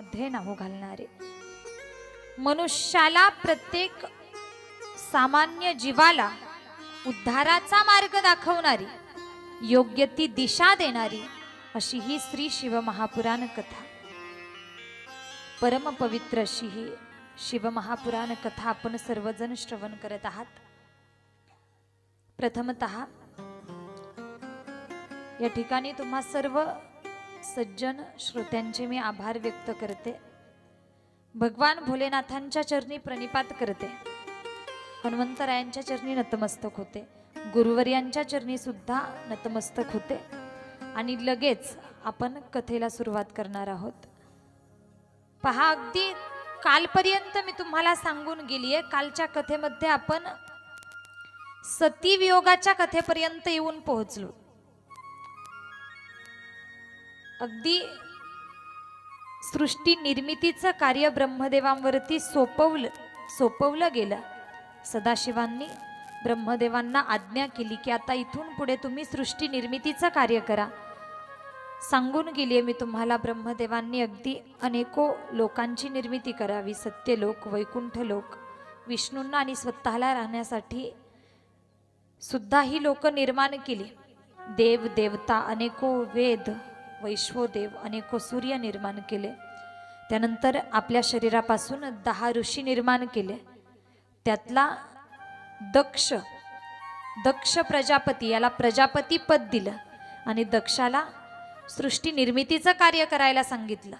मध्ये नाहू घालणारे. मनुष्याला प्रत्येक सामान्य जीवाला उद्धाराचा मार्ग दाखवणारी योग्य ती दिशा देणारी अशी ही श्री शिवमहापुराण कथा. परमपवित्र अशी ही शिवमहापुराण कथा आपण सर्वजण श्रवण करत आहात. प्रथमत या ठिकाणी तुम्हा सर्व सज्जन श्रोत्यांचे मी आभार व्यक्त करते. भगवान भोलेनाथांच्या चरणी प्रणिपात करते. हनुमंतरायांच्या चरणी नतमस्तक होते. गुरुवर्यांच्या चरणी सुद्धा नतमस्तक होते. आणि लगेच आपण कथेला सुरुवात करणार आहोत. पहा अगदी कालपर्यंत मी तुम्हाला सांगून गेलीये कालच्या कथेमध्ये आपण सती वियोगाच्या कथेपर्यंत येऊन पोहोचलो. अगदी सृष्टी निर्मितीचं कार्य ब्रह्मदेवांवरती सोपवलं सोपवलं गेलं. सदाशिवांनी ब्रह्मदेवांना आज्ञा केली की आता इथून पुढे तुम्ही सृष्टी निर्मितीचं कार्य करा. सांगून गेली आहे मी तुम्हाला ब्रह्मदेवांनी अगदी अनेको लोकांची निर्मिती करावी. सत्यलोक वैकुंठ लोक विष्णूंना आणि स्वतःला राहण्यासाठी सुद्धा ही लोक निर्माण केली. देव देवता अनेको वेद वैश्वदेव अनेको सूर्य निर्माण केले. त्यानंतर आपल्या शरीरापासून दहा ऋषी निर्माण केले. त्यातला दक्ष दक्ष प्रजापती याला प्रजापती पद दिलं आणि दक्षाला सृष्टी निर्मितीचं कार्य करायला सांगितलं.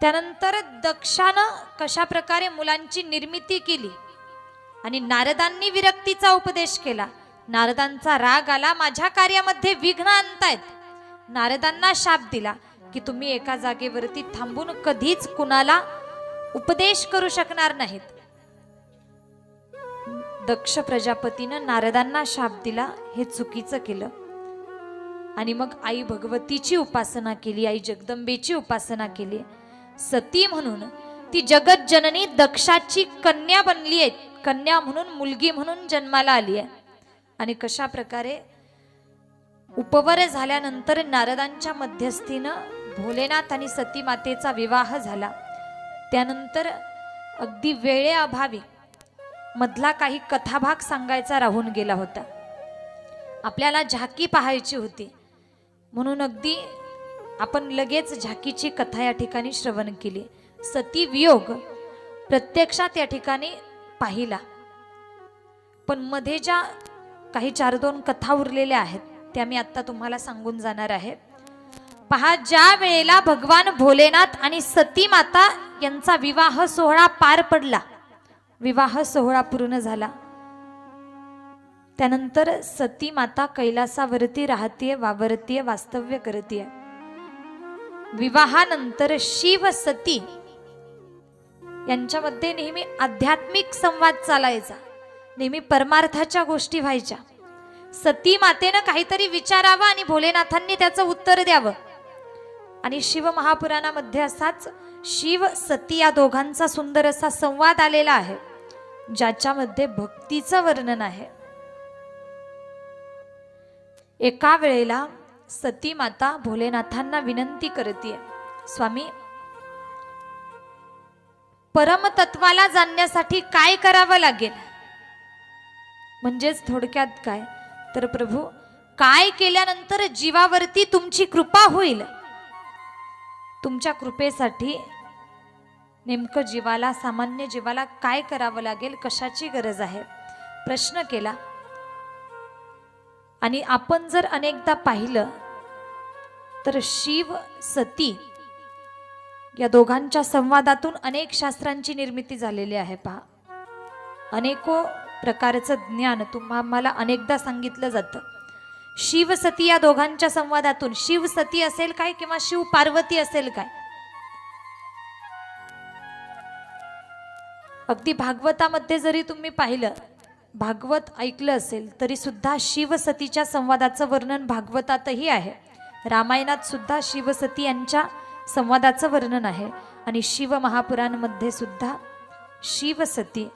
त्यानंतर दक्षानं कशा प्रकारे मुलांची निर्मिती केली आणि नारदांनी विरक्तीचा उपदेश केला नारदांचा राग आला माझ्या कार्यामध्ये विघ्न आणतायत. नारदांना शाप दिला की तुम्ही एका जागेवरती थांबून कधीच कुणाला उपदेश करू शकणार नाहीत. दक्ष प्रजापतीनं नारदांना शाप दिला हे चुकीचं केलं. आणि मग आई भगवतीची उपासना केली आई जगदंबेची उपासना केली. सती म्हणून ती जगत जननी दक्षाची कन्या बनली आहे कन्या म्हणून मुलगी म्हणून जन्माला आली आहे. आणि कशा प्रकारे उपवर झाल्यानंतर नारदांच्या मध्यस्थीनं भोलेनाथ आणि सती मातेचा विवाह झाला. त्यानंतर अगदी वेळेअभावी मधला काही कथाभाग सांगायचा राहून गेला होता. आपल्याला झाकी पाहायची होती. म्हणून अगदी आपण लगेच झाकीची कथा या ठिकाणी श्रवण केली. सती वियोग प्रत्यक्षात या ठिकाणी पाहिला. पण मध्ये ज्या काही चार दोन कथा उरलेल्या आहेत त्या मी आत्ता तुम्हाला सांगून जाणार आहे. पहा ज्या वेळेला भगवान भोलेनाथ आणि सती माता यांचा विवाह सोहळा पार पडला विवाह सोहळा पूर्ण झाला. त्यानंतर सती माता कैलासावरती राहतीये वावरतीये वास्तव्य करतीये. विवाहानंतर शिव सती यांच्यामध्ये नेहमी आध्यात्मिक संवाद चालायचा. नेहमी परमार्थाच्या गोष्टी व्हायच्या. सती मातेनं काहीतरी विचारावं आणि भोलेनाथांनी त्याचं उत्तर द्यावं. आणि शिव महापुराणामध्ये असाच शिव सती या दोघांचा सुंदर असा संवाद आलेला आहे ज्याच्यामध्ये भक्तीचं वर्णन आहे. एका वेळेला सती माता भोलेनाथांना विनंती करते स्वामी परमतत्वाला जाणण्यासाठी काय करावं लागेल? म्हणजेच थोडक्यात काय? तर प्रभू काय केल्यानंतर जीवावरती तुमची कृपा होईल? तुमच्या कृपेसाठी नेमकं जीवाला सामान्य जीवाला काय करावं लागेल कशाची गरज आहे? प्रश्न केला. आणि आपण जर अनेकदा पाहिलं तर शिव सती या दोघांच्या संवादातून अनेक शास्त्रांची निर्मिती झालेली आहे पहा. अनेको प्रकारचं ज्ञान. तुम्हा मला अनेकदा सांगितलं जातं. शिवसती या दोघांच्या संवादातून शिवसती असेल काय किंवा शिव पार्वती असेल काय? अगदी भागवतामध्ये जरी तुम्ही पाहिलं भागवत ऐकलं असेल तरी सुद्धा शिवसतीच्या संवादाचं वर्णन भागवतातही आहे. रामायणात सुद्धा शिवसती यांच्या संवादाचं वर्णन आहे. आणि शिव महापुराणमध्ये सुद्धा शिवसती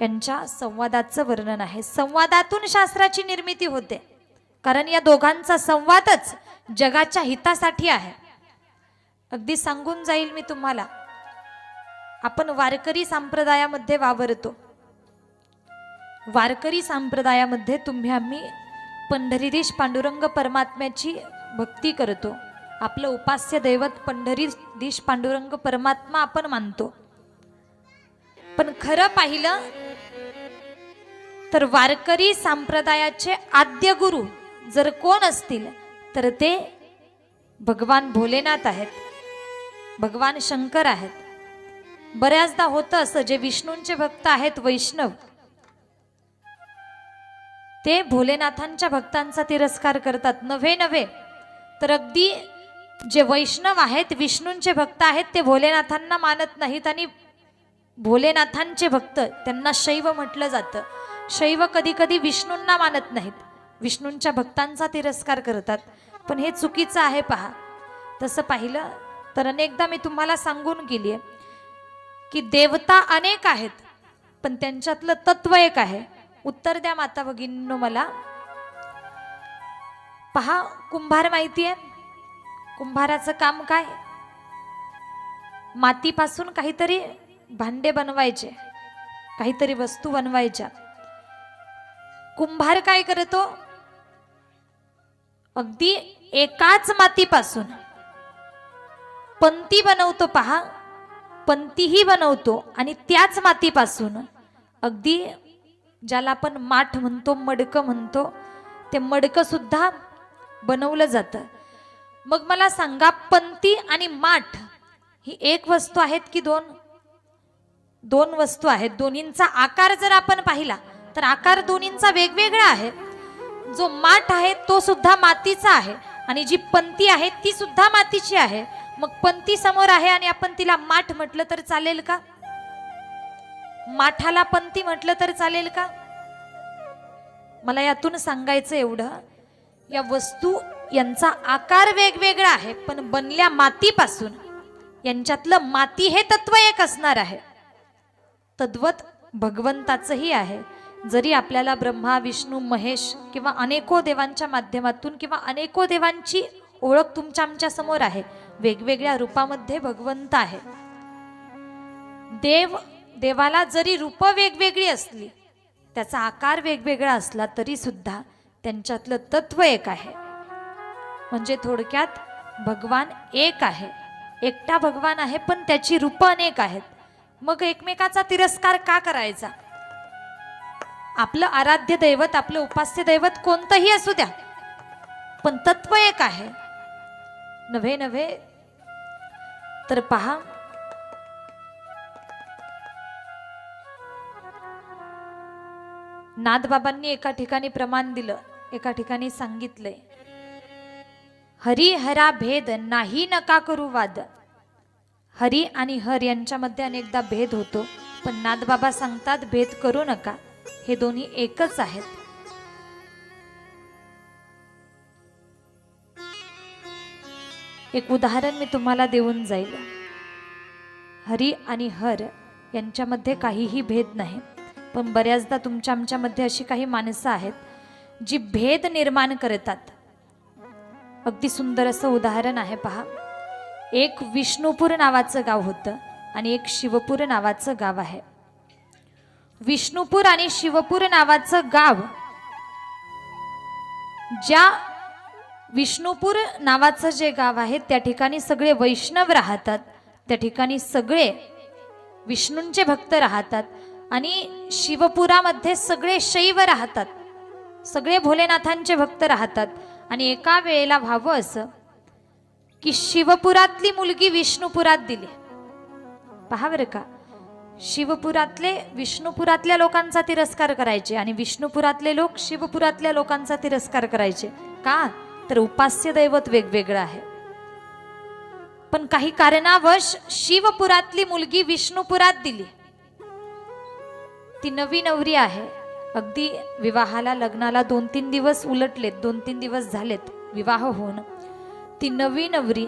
यांच्या संवादाचं वर्णन आहे. संवादातून शास्त्राची निर्मिती होते. कारण या दोघांचा संवादच जगाच्या हितासाठी आहे. अगदी सांगून जाईल मी तुम्हाला. आपण वारकरी संप्रदायामध्ये वावरतो. वारकरी संप्रदायामध्ये तुम्ही आम्ही पंढरीदेश पांडुरंग परमात्म्याची भक्ती करतो. आपलं उपास्य दैवत पंढरी देश पांडुरंग परमात्मा आपण मानतो. पण खरं पाहिलं तर वारकरी संप्रदायाचे आद्य गुरु जर कोण असतील तर ते भगवान भोलेनाथ आहेत भगवान शंकर आहेत. बऱ्याचदा होतं असं जे विष्णूंचे भक्त आहेत वैष्णव ते भोलेनाथांच्या भक्तांचा तिरस्कार करतात. नव्हे नव्हे. तर अगदी जे वैष्णव आहेत विष्णूंचे भक्त आहेत ते भोलेनाथांना मानत नाहीत आणि भोलेनाथांचे भक्त त्यांना शैव म्हटलं जातं. शैव कधी कधी विष्णूंना मानत नाहीत. विष्णूंच्या भक्तांचा तिरस्कार करतात. पण हे चुकीचं आहे पहा. तसं पाहिलं तर अनेकदा मी तुम्हाला सांगून गेली आहे की देवता अनेक आहेत पण त्यांच्यातलं तत्व एक आहे. उत्तर द्या माता भगिनींनो मला. पहा कुंभार माहिती आहे कुंभाराचं काम काय? मातीपासून काहीतरी भांडे बनवायचे काहीतरी वस्तू बनवायच्या. कुंभार काय करतो? अगदी एकाच मातीपासून. पंती बनवतो पहा पंतीही बनवतो आणि त्याच मातीपासून. अगदी ज्याला आपण माठ म्हणतो मडकं म्हणतो ते मडकं सुद्धा बनवलं जातं. मग मला सांगा पंती आणि माठ ही एक वस्तू आहेत की दोन? दोन वस्तू आहेत. दोन्हींचा आकार जर आपण पाहिला तर आकार दोन्हींचा वेगवेगळा आहे. जो माठ आहे तो सुद्धा मातीचा आहे. आणि जी पंती आहे ती सुद्धा मातीची आहे. मग पंती समोर आहे आणि आपण तिला माठ म्हटलं तर चालेल का? माठाला पंती म्हटलं तर चालेल का? मला यातून सांगायचं एवढं या वस्तू यांचा आकार वेगवेगळा आहे पण बनल्या मातीपासून यांच्यातलं माती हे तत्व एक असणार आहे. तद्वत भगवंताचंही आहे. जरी आपल्याला ब्रह्मा विष्णू महेश किंवा अनेको देवांच्या माध्यमातून किंवा अनेको देवांची ओळख तुमच्या आमच्यासमोर आहे वेगवेगळ्या रूपामध्ये भगवंत आहे. देव देवाला जरी रूप वेगवेगळी असली त्याचा आकार वेगवेगळा असला तरी सुद्धा त्यांच्यातलं तत्व एक आहे. म्हणजे थोडक्यात भगवान एक आहे. एकटा भगवान आहे पण त्याची रूप अनेक आहेत. मग एकमेकाचा तिरस्कार का करायचा? आपलं आराध्य दैवत आपलं उपास्य दैवत कोणतंही असू द्या. पण तत्व एक आहे. नव्हे नव्हे. तर पहा. नाथबाबांनी एका ठिकाणी प्रमाण दिलं एका ठिकाणी सांगितलंय. हरी हरा भेद नाही नका करू वाद. हरी आणि हर यांच्यामध्ये अनेकदा भेद होतो पण नाथबाबा सांगतात भेद करू नका. हे दोन्ही एकच आहेत. एक उदाहरण मी तुम्हाला देऊन जाईल. हरी आणि हर यांच्यामध्ये काहीही भेद नाही पण बऱ्याचदा तुमच्या आमच्यामध्ये अशी काही माणसं आहेत जी भेद निर्माण करतात. अगदी सुंदर असं उदाहरण आहे पहा. एक विष्णुपूर नावाचं गाव होतं आणि एक शिवपूर नावाचं गाव आहे. विष्णुपूर आणि शिवपूर नावाचं गाव ज्या विष्णुपूर नावाचं जे गाव आहे त्या ठिकाणी सगळे वैष्णव राहतात त्या ठिकाणी सगळे विष्णूंचे भक्त राहतात आणि शिवपुरामध्ये सगळे शैव राहतात. सगळे भोलेनाथांचे भक्त राहतात आणि एका वेळेला व्हावं असं की शिवपुरातली मुलगी विष्णुपुरात दिली. पहा बरं का शिवपुरातले विष्णुपुरातल्या लोकांचा तिरस्कार करायचे आणि विष्णुपुरातले लोक शिवपुरातल्या लोकांचा तिरस्कार करायचे. का? तर उपास्य दैवत वेगवेगळं आहे. पण काही कारणावश शिवपुरातली मुलगी विष्णुपुरात दिली. ती नवी नवरी आहे. अगदी विवाहाला लग्नाला दोन तीन दिवस उलटलेत दोन तीन दिवस झालेत विवाह होऊन. ती नवी नवरी.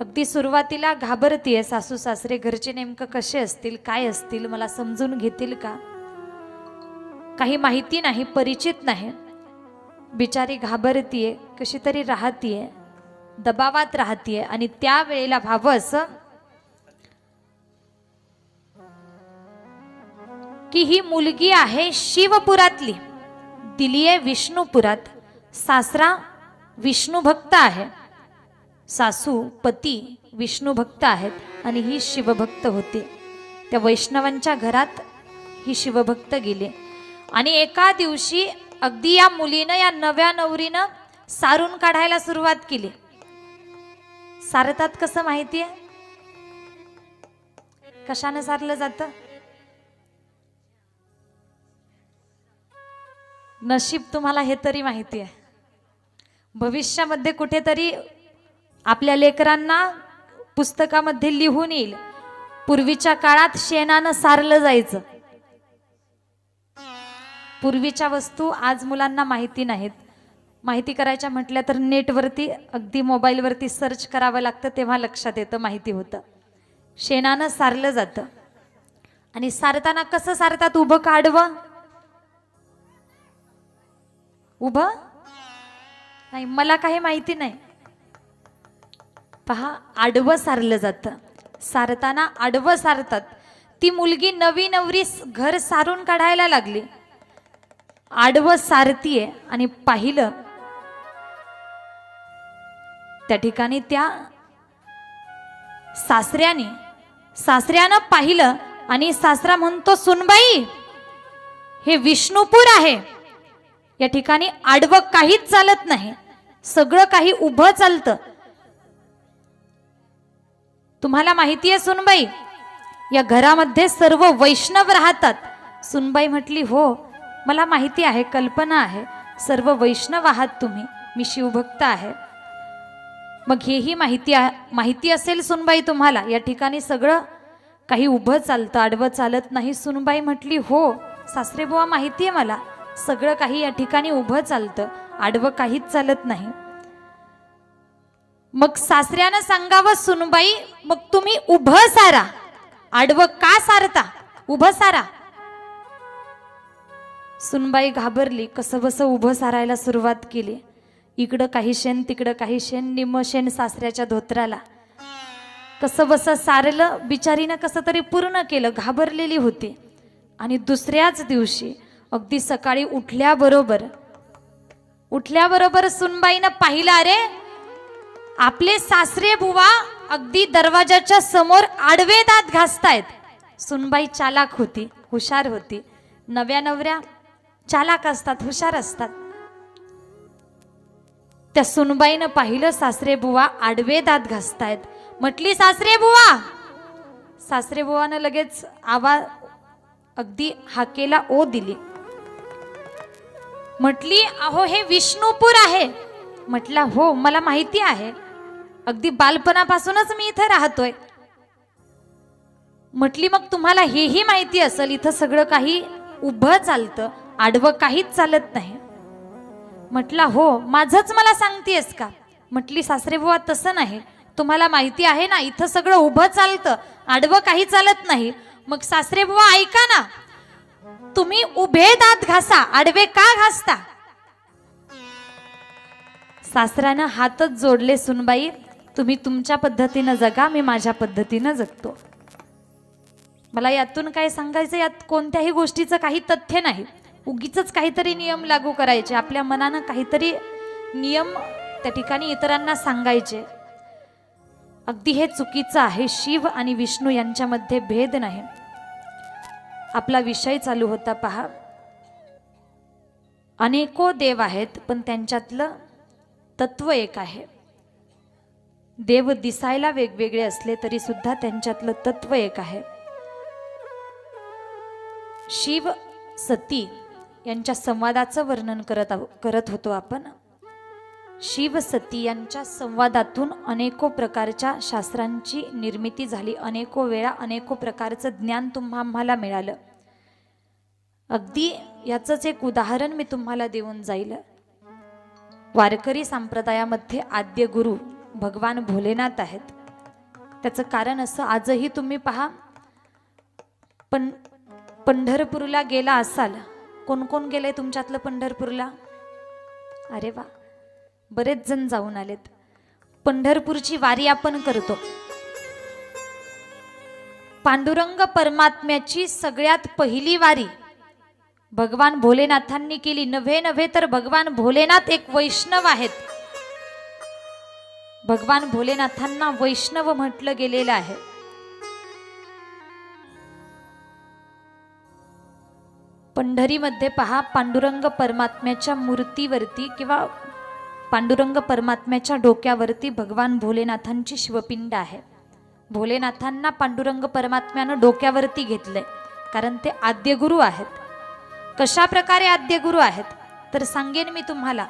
अगदी सुरुवातीला घाबरतीये सासू सासरे घरचे नेमकं कसे असतील काय असतील मला समजून घेतील का? काही माहिती नाही परिचित नाही. बिचारी घाबरतीये कशी तरी राहतीये दबावात राहतीये आणि त्या वेळेला व्हावं असं की ही मुलगी आहे शिवपुरातली. दिली आहे विष्णुपुरात. सासरा विष्णू भक्त आहे. सासू पती विष्णू भक्त आहेत आणि ही शिवभक्त होती. त्या वैष्णवांच्या घरात ही शिवभक्त गेली. आणि एका दिवशी अगदी या मुलीनं या नव्या नवरीनं सारून काढायला सुरुवात केली. सारतात कसं माहितीये? कशानं सारलं जातं? नशीब तुम्हाला हे तरी माहिती आहे भविष्यामध्ये कुठेतरी आपल्या लेकरांना पुस्तकामध्ये लिहून येईल. पूर्वीच्या काळात शेणानं सारलं जायचं. पूर्वीच्या वस्तू आज मुलांना माहिती नाहीत. माहिती करायच्या म्हटल्या तर नेटवरती अगदी मोबाईलवरती सर्च करावं लागतं तेव्हा लक्षात येतं माहिती होतं. शेणानं सारलं जातं. आणि सारताना कसं सारतात? उभं काढवं. उभं? नाही मला काही माहिती नाही. पहा आडवं सारलं जातं. सारताना आडवं सारतात. ती मुलगी नवी नवरी घर सारून काढायला लागली. आडवं सारतीये आणि पाहिलं त्या ठिकाणी त्या सासऱ्याने सासऱ्यानं पाहिलं आणि सासरा म्हणतो सुनबाई हे विष्णुपूर आहे. या ठिकाणी आडवं काहीच चालत नाही. सगळं काही उभं चालतं. तुम्हाला माहिती आहे सुनबाई या घरामध्ये सर्व वैष्णव राहतात. सुनबाई म्हटली हो मला माहिती आहे कल्पना आहे. सर्व वैष्णव आहात तुम्ही. मी शिवभक्त आहे. मग हेही माहिती माहिती असेल सुनबाई तुम्हाला या ठिकाणी सगळं काही उभं चालतं आडवं चालत नाही. सुनबाई म्हटली हो सासरे बुवा माहिती आहे मला. सगळं काही या ठिकाणी उभं चालतं. आडवं काहीच चालत नाही. मग सासऱ्यानं सांगावं सुनबाई मग तुम्ही उभं सारा. आडवं का सारता? उभं सारा. सुनबाई घाबरली कसं बसं उभं सारायला सुरुवात केली. इकडं काही शेण तिकडं काही शेण निम शेण सासऱ्याच्या धोत्राला. कसं बसं सारलं बिचारीनं कसं तरी पूर्ण केलं घाबरलेली होती. आणि दुसऱ्याच दिवशी अगदी सकाळी उठल्याबरोबर उठल्याबरोबर सुनबाईनं पाहिलं अरे आपले सासरे बुवा अगदी दरवाजाच्या समोर आडवे दात घासतायत. सुनबाई चालाक होती हुशार होती. नव्या नवऱ्या चालाक असतात हुशार असतात. त्या सुनबाईनं पाहिलं सासरे बुवा आडवे दात घासतायत. म्हटली सासरे बुवा! सासरे बुवानं लगेच आवाज अगदी हाकेला ओ दिली. म्हटली अहो हे विष्णूपूर आहे. म्हटला हो मला माहिती आहे. अगदी बालपणापासूनच मी इथं राहतोय. म्हटली मग तुम्हाला हेही माहिती असेल इथं सगळं काही उभं चालतं आडवं काहीच चालत नाही. म्हटला हो माझंच मला सांगतेस का? म्हटली सासरे बुवा तसं नाही. तुम्हाला माहिती आहे ना इथं सगळं उभं चालतं आडवं काही चालत नाही. मग सासरेबुवा ऐका ना. तुम्ही उभे दात घासा आडवे का घासता? सासऱ्यानं हातच जोडले सुनबाई तुम्ही तुमच्या पद्धतीनं जगा मी माझ्या पद्धतीनं जगतो. मला यातून काय सांगायचं यात कोणत्याही गोष्टीचं काही तथ्य नाही. उगीच काहीतरी नियम लागू करायचे आपल्या मनानं काहीतरी नियम त्या ठिकाणी इतरांना सांगायचे. अगदी हे चुकीचं आहे शिव आणि विष्णू यांच्यामध्ये भेद नाही. आपला विषय चालू होता पहा. अनेको देव आहेत पण त्यांच्यातलं तत्व एक आहे. देव दिसायला वेगवेगळे असले तरी सुद्धा त्यांच्यातलं तत्व एक आहे. शिव सती यांच्या संवादाचं वर्णन करत आहो- करत होतो आपण. शिव सती यांच्या संवादातून अनेको प्रकारच्या शास्त्रांची निर्मिती झाली. अनेको वेळा अनेको प्रकारचं ज्ञान तुम्हा आम्हाला मिळालं. अगदी याचंच एक उदाहरण मी तुम्हाला देऊन जाईल. वारकरी संप्रदायामध्ये आद्य गुरु भगवान भोलेनाथ आहेत. त्याचं कारण असं आजही तुम्ही पहा. पण पंढरपूरला गेला असाल कोण कोण गेलंय तुमच्यातलं पंढरपूरला? अरे वा. बरेच जण जाऊन आलेत. पंढरपूरची वारी आपण करतो. पांडुरंग परमात्म्याची सगळ्यात पहिली वारी. भगवान भोलेनाथांनी केली. नव्हे नव्हे तर भगवान भोलेनाथ एक वैष्णव आहेत. भगवान भोलेनाथांना वैष्णव म्हटलं गेलेलं आहे. पंढरीमध्ये पहा पांडुरंग परमात्म्याच्या मूर्तीवरती किंवा पांडुरंग परमात्म्याच्या डोक्यावरती भगवान भोलेनाथांची शिवपिंड आहे. भोलेनाथांना पांडुरंग परमात्म्यानं डोक्यावरती घेतलंय. कारण ते आद्यगुरु आहेत. कशा प्रकारे आद्यगुरु आहेत? तर सांगेन मी तुम्हाला.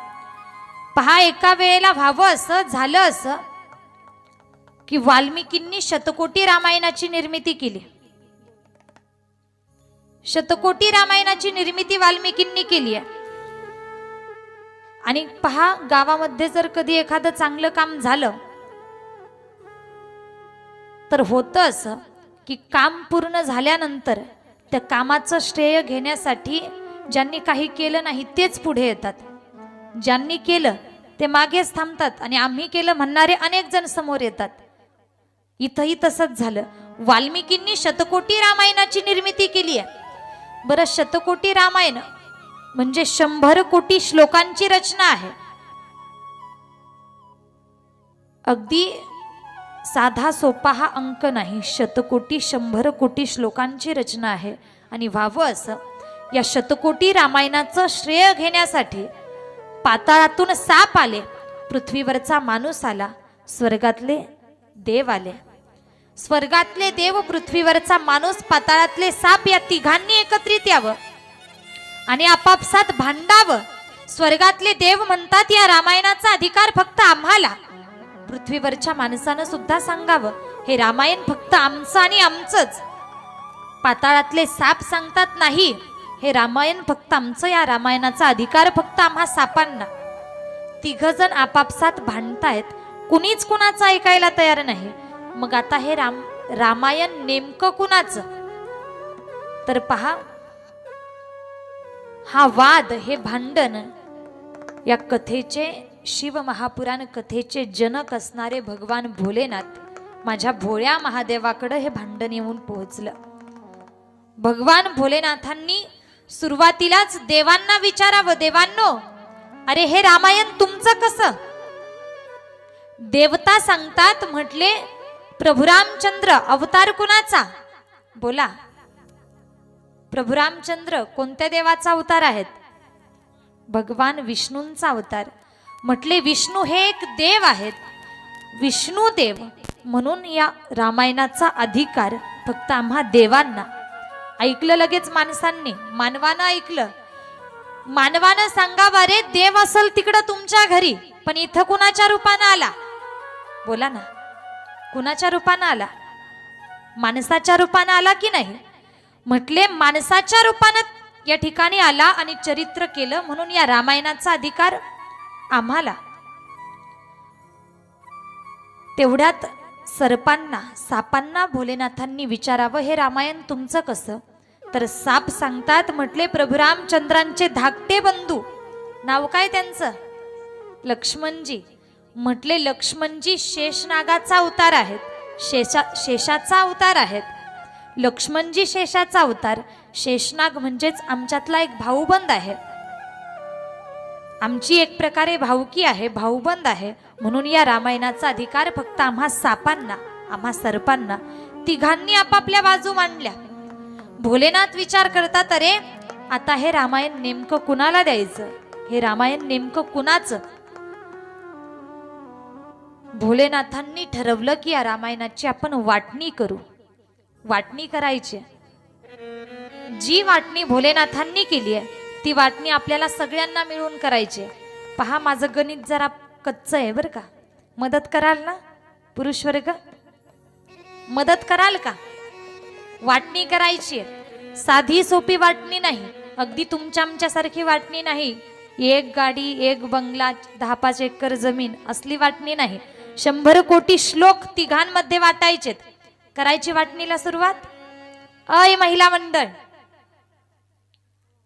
पहा एका वेळेला व्हावं असं झालं असं की वाल्मिकींनी शतकोटी रामायणाची निर्मिती केली. शतकोटी रामायणाची निर्मिती वाल्मिकींनी केली आहे. आणि पहा गावामध्ये जर कधी एखादं चांगलं काम झालं तर होतं असं की काम पूर्ण झाल्यानंतर त्या कामाचं श्रेय घेण्यासाठी ज्यांनी काही केलं नाही तेच पुढे येतात. ज्यांनी केलं ते मागेच थांबतात आणि आम्ही केलं म्हणणारे अनेक जण समोर येतात. इथंही तसंच झालं. वाल्मिकींनी शतकोटी रामायणाची निर्मिती केली आहे. बरं शतकोटी रामायण म्हणजे शंभर कोटी श्लोकांची रचना आहे. अगदी साधा सोपा हा अंक नाही शतकोटी शंभर कोटी श्लोकांची रचना आहे. आणि व्हावं असं या शतकोटी रामायणाचं श्रेय घेण्यासाठी पाताळातून साप आले पृथ्वीवरचा माणूस आला स्वर्गातले देव आले. स्वर्गातले देव पृथ्वीवरचा माणूस पाताळातले साप या तिघांनी एकत्रित यावं. आणि आपापसात भांडावं. स्वर्गातले देव म्हणतात या रामायणाचा अधिकार फक्त आम्हाला. पृथ्वीवरच्या माणसानं सुद्धा सांगावं हे रामायण फक्त आमचं आणि आमचंच. पाताळातले साप सांगतात नाही हे रामायण फक्त आमचं या रामायणाचा अधिकार फक्त आम्हा सापांना. तिघ जण आपापसात भांडतायत कुणीच कुणाचं ऐकायला तयार नाही. मग आता हे राम रामायण नेमकं कुणाचं? तर पहा हा वाद हे भांडण या कथेचे शिव महापुराण कथेचे जनक असणारे भगवान भोलेनाथ माझ्या भोळ्या महादेवाकडं हे भांडण येऊन पोहोचलं. भगवान भोलेनाथांनी सुरुवातीलाच देवांना विचारावं देवांनो अरे हे रामायण तुमचं कसं? देवता सांगतात म्हटले प्रभुरामचंद्र अवतार कुणाचा? बोला. प्रभू रामचंद्र कोणत्या देवाचा अवतार आहेत? भगवान विष्णूंचा अवतार. म्हटले विष्णू हे एक देव आहेत. विष्णू देव म्हणून या रामायणाचा अधिकार फक्त आम्हा देवांना. ऐकलं लगेच माणसांनी. मानवानं ऐकलं. मानवानं सांगावा रे देव असल तिकडं तुमच्या घरी पण इथं कुणाच्या रूपानं आला? बोला ना. कुणाच्या रूपानं आला? माणसाच्या रूपानं आला की नाही? म्हटले माणसाच्या रूपानं या ठिकाणी आला आणि चरित्र केलं म्हणून या रामायणाचा अधिकार आम्हाला. तेवढ्यात सर्पांना सापांना भोलेनाथांनी विचारावं हे रामायण तुमचं कसं? तर साप सांगतात म्हटले प्रभू रामचंद्रांचे धाकटे बंधू. नाव काय त्यांचं? लक्ष्मणजी. म्हटले लक्ष्मणजी शेषनागाचा अवतार आहेत. शेषा शेषाचा अवतार आहेत. लक्ष्मणजी शेषाचा अवतार. शेषनाग म्हणजेच आमच्यातला एक भाऊबंद आहे. आमची एक प्रकारे भाऊकी आहे भाऊबंद आहे. म्हणून या रामायणाचा अधिकार फक्त आम्हा सापांना आम्हा सर्पांना तिघांनी आपापल्या बाजू मांडल्या. भोलेनाथ विचार करतात अरे आता हे रामायण नेमकं कुणाला द्यायचं? हे रामायण नेमकं कुणाचं? भोलेनाथांनी ठरवलं की या रामायणाची आपण वाटणी करू. वाटणी करायची. जी वाटणी भोलेनाथांनी केली आहे ती वाटणी आपल्याला सगळ्यांना मिळून करायची आहे. पहा माझं गणित जरा कच्चं आहे बरं का? मदत कराल ना पुरुष वर्ग मदत कराल का? वाटणी करायची आहे. साधी सोपी वाटणी नाही अगदी तुमच्या आमच्यासारखी वाटणी नाही. एक गाडी एक बंगला दहा पाच एकर जमीन असली वाटणी नाही. शंभर कोटी श्लोक तिघांमध्ये वाटायचेत. करायची वाटणीला सुरुवात? अय महिला मंडळ.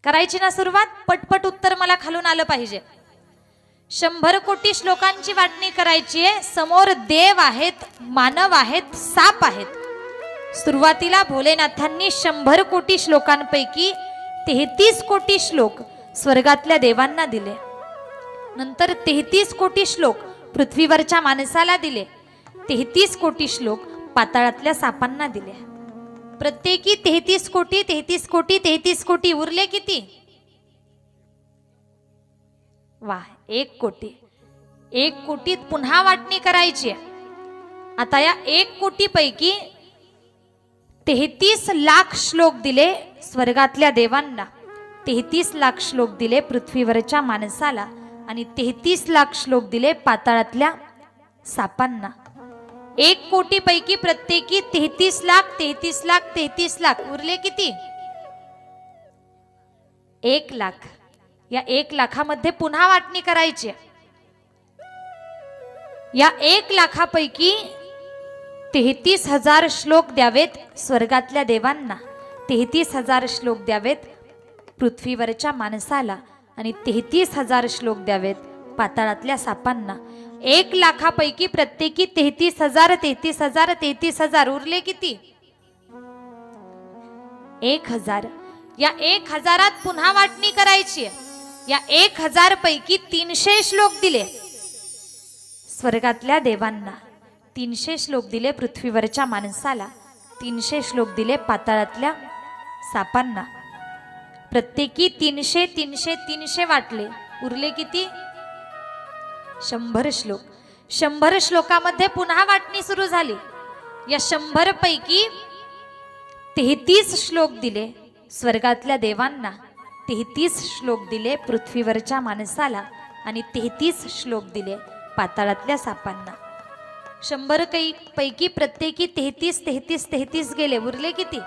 करायची ना सुरुवात? पटपट उत्तर मला खालून आलं पाहिजे. शंभर कोटी श्लोकांची वाटणी करायची आहे. समोर देव आहेत मानव आहेत साप आहेत. सुरुवातीला भोलेनाथांनी शंभर कोटी श्लोकांपैकी तेहतीस कोटी श्लोक स्वर्गातल्या देवांना दिले. नंतर तेहतीस कोटी श्लोक पृथ्वीवरच्या माणसाला दिले. तेहतीस कोटी श्लोक पाताळातल्या सापांना दिले प्रत्येकी तेहतीस कोटी तेहतीस कोटी तेहतीस कोटी उरले किती? वा एक कोटी. एक कोटीत पुन्हा वाटणी करायची आहे. आता या एक कोटी पैकी तेहतीस लाख श्लोक दिले स्वर्गातल्या देवांना. तेहतीस लाख श्लोक दिले पृथ्वीवरच्या माणसाला आणि तेहतीस लाख श्लोक दिले पाताळातल्या सापांना. एक कोटी पैकी प्रत्येकी तेहतीस लाख तेहतीस लाख तेहतीस लाख. उरले किती? एक लाख. या एक लाखामध्ये पुन्हा वाटणी करायची आहे. या एक लाखापैकी तेहतीस हजार श्लोक द्यावेत स्वर्गातल्या देवांना. तेहतीस हजार श्लोक द्यावेत पृथ्वीवरच्या माणसाला आणि तेहतीस हजार श्लोक द्यावेत पाताळातल्या सापांना. एक लाखापैकी प्रत्येकी तेहतीस हजार तेहतीस हजार तेहतीस हजार. उरले किती? एक हजार. या एक हजारात पुन्हा वाटणी करायची या एक हजार पैकी तीनशे श्लोक दिले. स्वर्गातल्या देवांना तीनशे श्लोक दिले पृथ्वीवरच्या माणसाला तीनशे श्लोक दिले पाताळातल्या सापांना. प्रत्येकी तीनशे तीनशे तीनशे वाटले. उरले किती? शंभर श्लोक. शंभर श्लोकामध्ये पुन्हा वाटणी सुरू झाली. या शंभर पैकी तेहतीस श्लोक दिले स्वर्गातल्या देवांना तेहतीस श्लोक दिले पृथ्वीवरच्या माणसाला आणि तेहतीस श्लोक दिले पाताळातल्या सापांना. शंभर काही पैकी प्रत्येकी तेहतीस तेहतीस तेहतीस गेले. उरले किती?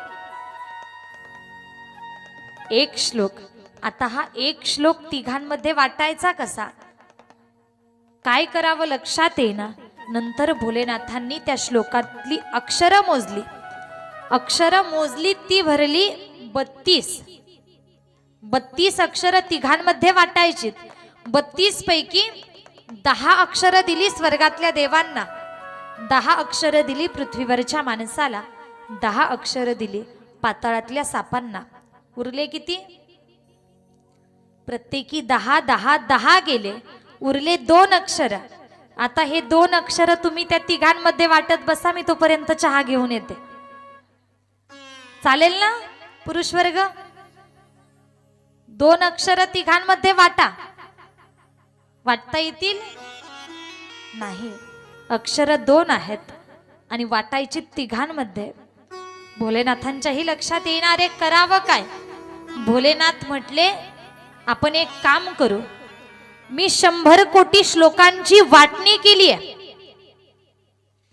एक श्लोक. आता हा एक श्लोक तिघांमध्ये वाटायचा कसा? काय करावं लक्षात येईना. नंतर भोलेनाथांनी त्या श्लोकातली अक्षरं मोजली. अक्षरं मोजली ती भरली बत्तीस. बत्तीस अक्षरं तिघांमध्ये वाटायची बत्तीस पैकी दहा अक्षरं दिली स्वर्गातल्या देवांना. दहा अक्षरं दिली पृथ्वीवरच्या माणसाला. दहा अक्षरं दिली पाताळातल्या सापांना. उरले किती? प्रत्येकी दहा दहा दहा गेले. उरले दोन अक्षर. आता हे दोन अक्षर तुम्ही त्या तिघांमध्ये वाटत बसा मी तोपर्यंत चहा घेऊन येते. चालेल ना पुरुष वर्ग? दोन अक्षर तिघांमध्ये वाटा. वाटता येतील? नाही. अक्षर दोन आहेत आणि वाटायची तिघांमध्ये. भोलेनाथांच्याही लक्षात येणारे करावं काय? भोलेनाथ म्हटले आपण एक काम करू. मी शंभर कोटी श्लोकांची वाटणी केली आहे.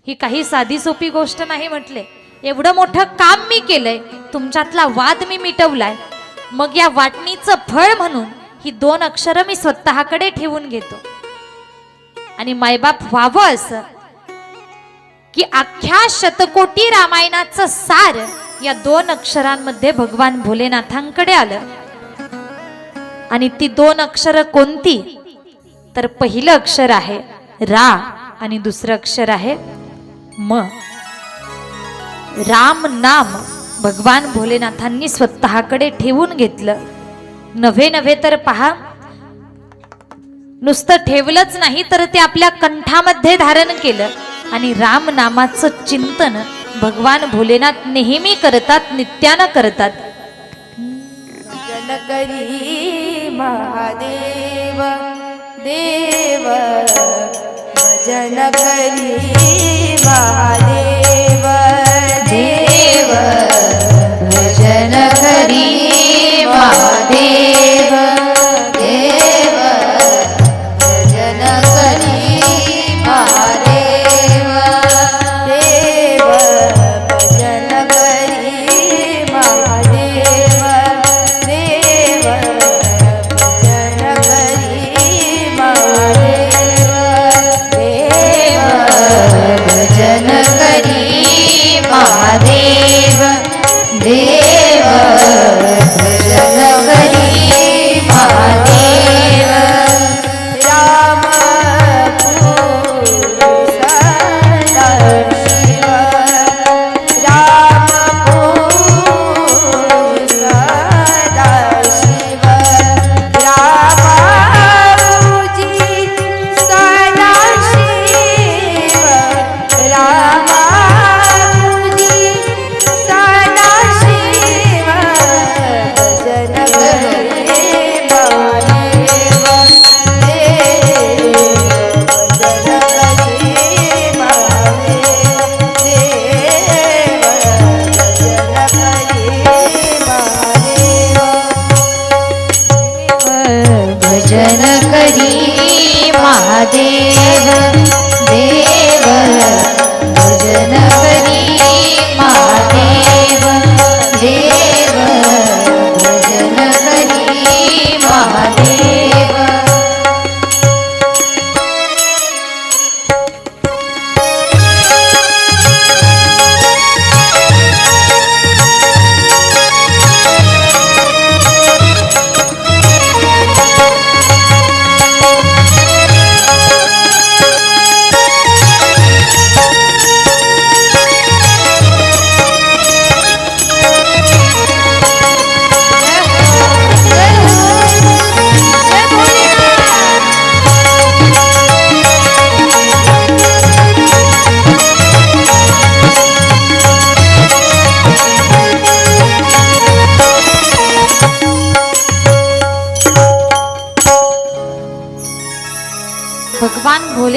ही काही साधी सोपी गोष्ट नाही म्हटले. एवढं मोठं काम मी केलंय तुमच्यातला वाद मी मिटवलाय. मग या वाटणीचं फळ म्हणून ही दोन अक्षरं मी स्वतःकडे ठेवून घेतो. आणि मायबाप व्हावं असं की अख्ख्या शतकोटी रामायणाचं सार या दोन अक्षरांमध्ये भगवान भोलेनाथांकडे आलं. आणि ती दोन अक्षर कोणती? तर पहिलं अक्षर आहे रा आणि दुसरं अक्षर आहे म. राम नाम भगवान भोलेनाथांनी स्वतःकडे ठेवून घेतलं. नव्हे नव्हे तर पहा. नुसतं ठेवलंच नाही तर ते आपल्या कंठामध्ये धारण केलं. आणि राम नामाचं चिंतन भगवान भोलेनाथ नेहमी करतात नित्यानं करतात. भजन महादेव. देव भजन करी महादेव देव।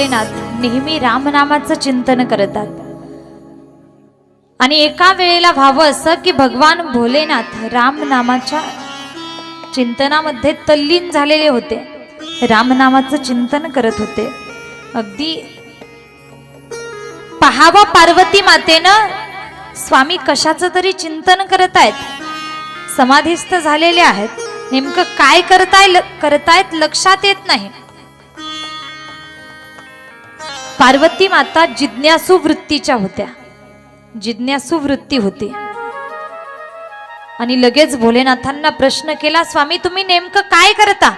भोलेनाथ नेहमी रामनामाचं चिंतन करतात. आणि एका वेळेला व्हावं असं की भगवान भोलेनाथ रामनामाच्या चिंतनामध्ये तल्लीन झालेले होते. रामनामाचं चिंतन करत होते. अगदी पहावं पार्वती मातेनं स्वामी कशाचं तरी चिंतन करत आहेत समाधीस्थ झालेले आहेत. नेमकं काय करताय करतायत लक्षात येत नाही. पार्वती माता जिज्ञासू वृत्तीच्या होत्या. जिज्ञासू वृत्ती होती. आणि लगेच भोलेनाथांना प्रश्न केला स्वामी तुम्ही नेमकं काय करता?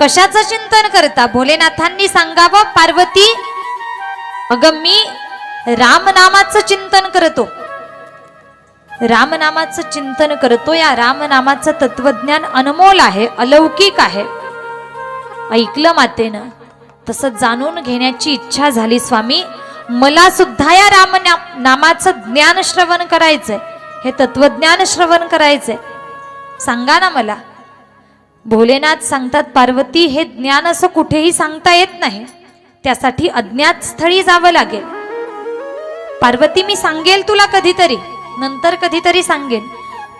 कशाचं चिंतन करता? भोलेनाथांनी सांगावं पार्वती अगं मी रामनामाचं चिंतन करतो. रामनामाचं चिंतन करतो. या रामनामाचं तत्वज्ञान अनमोल आहे अलौकिक आहे. ऐकलं मातेनं. तसं जाणून घेण्याची इच्छा झाली स्वामी. मला सुद्धा या राम नामाचं ज्ञान श्रवण करायचंय. हे तत्वज्ञान श्रवण करायचंय. सांगा ना मला. भोलेनाथ सांगतात पार्वती हे ज्ञान असं कुठेही सांगता येत नाही. त्यासाठी अज्ञात स्थळी जावं लागेल. पार्वती मी सांगेल तुला कधीतरी. नंतर कधीतरी सांगेन.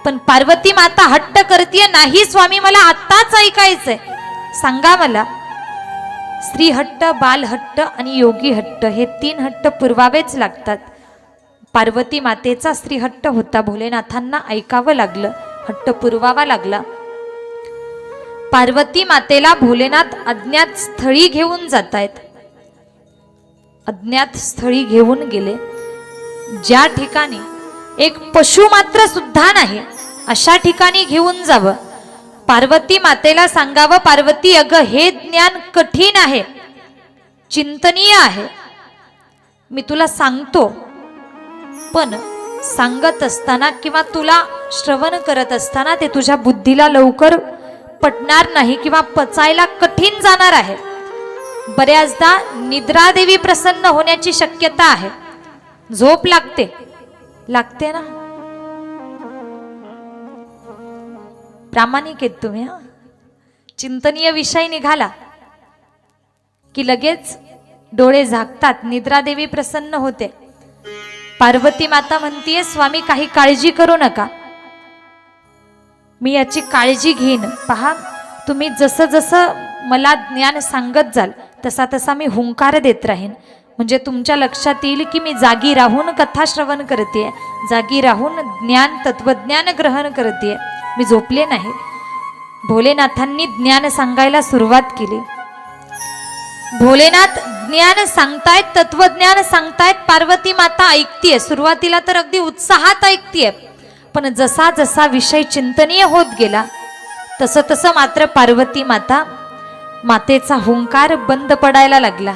पण पार्वती माता हट्ट करतीये नाही स्वामी मला आत्ताच ऐकायचंय. सांगा मला. स्त्रीहट्ट बालहट्ट आणि योगी हट्ट हे तीन हट्ट पुरवावेच लागतात. पार्वती मातेचा स्त्रीहट्ट होता. भोलेनाथांना ऐकावं लागलं. हट्ट पुरवावा लागला. पार्वती मातेला भोलेनाथ अज्ञात स्थळी घेऊन जात आहेत अज्ञात स्थळी घेऊन गेले. ज्या ठिकाणी एक पशु मात्र सुद्धा नाही अशा ठिकाणी घेऊन जावं. पार्वती मातेला सांगावं पार्वती अगं हे ज्ञान कठीण आहे. चिंतनीय आहे. मी तुला सांगतो. पण सांगत असताना किंवा तुला श्रवण करत असताना ते तुझ्या बुद्धीला लवकर पटणार नाही किंवा पचायला कठीण जाणार आहे. बऱ्याचदा निद्रादेवी प्रसन्न होण्याची शक्यता आहे. झोप लागते. लागते ना? प्रामाणिक आहेत तुम्ही हा? चिंतनीय विषय निघाला की लगेच डोळे झाकतात निद्रादेवी प्रसन्न होते. पार्वती माता म्हणतीये स्वामी काही काळजी करू नका. मी याची काळजी घेईन. पहा तुम्ही जसं जसं मला ज्ञान सांगत जाल तसा तसा मी हुंकार देत राहीन. म्हणजे तुमच्या लक्षात येईल की मी जागी राहून कथा श्रवण करते जागी राहून ज्ञान तत्वज्ञान ग्रहण करते मी झोपले नाही. भोलेनाथांनी ज्ञान सांगायला सुरुवात केली. भोलेनाथ ज्ञान सांगतायत तत्वज्ञान सांगतायत पार्वती माता ऐकतीये. सुरुवातीला तर अगदी उत्साहात ऐकतीये. पण जसा जसा विषय चिंतनीय होत गेला तसं तसं मात्र पार्वती माता मातेचा हुंकार बंद पडायला लागला.